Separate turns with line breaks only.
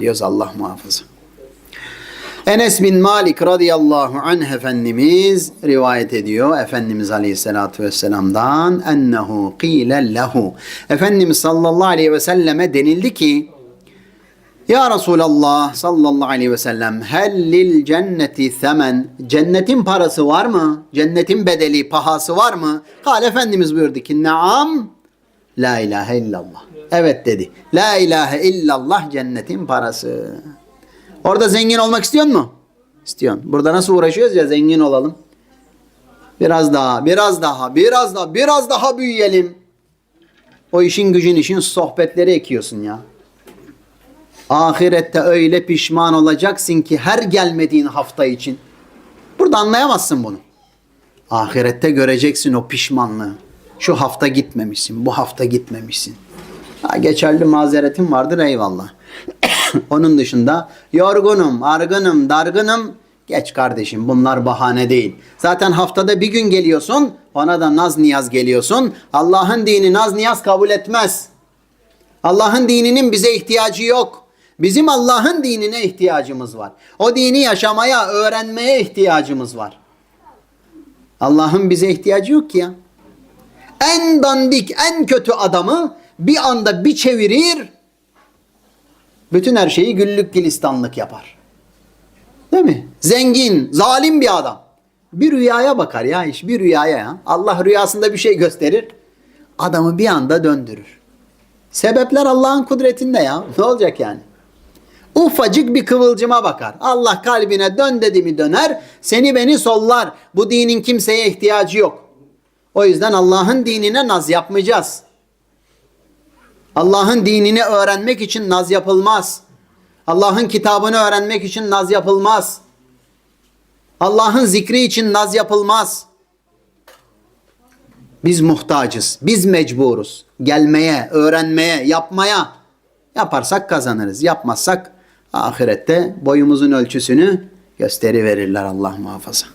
diyoruz Allah muhafaza. Enes bin Malik radıyallahu anh Efendimiz rivayet ediyor. Efendimiz aleyhissalatu vesselam'dan ennehu qile lehu. Efendimiz sallallahu aleyhi ve selleme denildi ki ya Resulallah sallallahu aleyhi ve sellem hellil cenneti themen cennetin parası var mı? Cennetin bedeli pahası var mı? Kal Efendimiz buyurdu ki naam la ilahe illallah. Evet dedi. La ilahe illallah cennetin parası. Orada zengin olmak istiyor mu? İstiyorsun. Burada nasıl uğraşıyoruz ya zengin olalım. Biraz daha, biraz daha, biraz daha, biraz daha büyüyelim. O işin gücün işin sohbetleri ekiyorsun ya. Ahirette öyle pişman olacaksın ki her gelmediğin hafta için. Burada anlayamazsın bunu. Ahirette göreceksin o pişmanlığı. Şu hafta gitmemişsin, bu hafta gitmemişsin. Geçerli mazeretin vardır eyvallah. Onun dışında yorgunum, argınım, dargınım. Geç kardeşim bunlar bahane değil. Zaten haftada bir gün geliyorsun ona da naz niyaz geliyorsun. Allah'ın dini naz niyaz kabul etmez. Allah'ın dininin bize ihtiyacı yok. Bizim Allah'ın dinine ihtiyacımız var. O dini yaşamaya, öğrenmeye ihtiyacımız var. Allah'ın bize ihtiyacı yok ki ya. En dandik, en kötü adamı bir anda bir çevirir, bütün her şeyi güllük gülistanlık yapar. Değil mi? Zengin, zalim bir adam. Bir rüyaya bakar ya iş, bir rüyaya ya. Allah rüyasında bir şey gösterir, adamı bir anda döndürür. Sebepler Allah'ın kudretinde ya. Ne olacak yani? Ufacık bir kıvılcıma bakar. Allah kalbine dön dedi mi döner. Seni beni sollar. Bu dinin kimseye ihtiyacı yok. O yüzden Allah'ın dinine naz yapmayacağız. Allah'ın dinini öğrenmek için naz yapılmaz. Allah'ın kitabını öğrenmek için naz yapılmaz. Allah'ın zikri için naz yapılmaz. Biz muhtacız. Biz mecburuz. Gelmeye, öğrenmeye, yapmaya. Yaparsak kazanırız. Yapmazsak ahirette boyumuzun ölçüsünü gösteri verirler Allah muhafaza.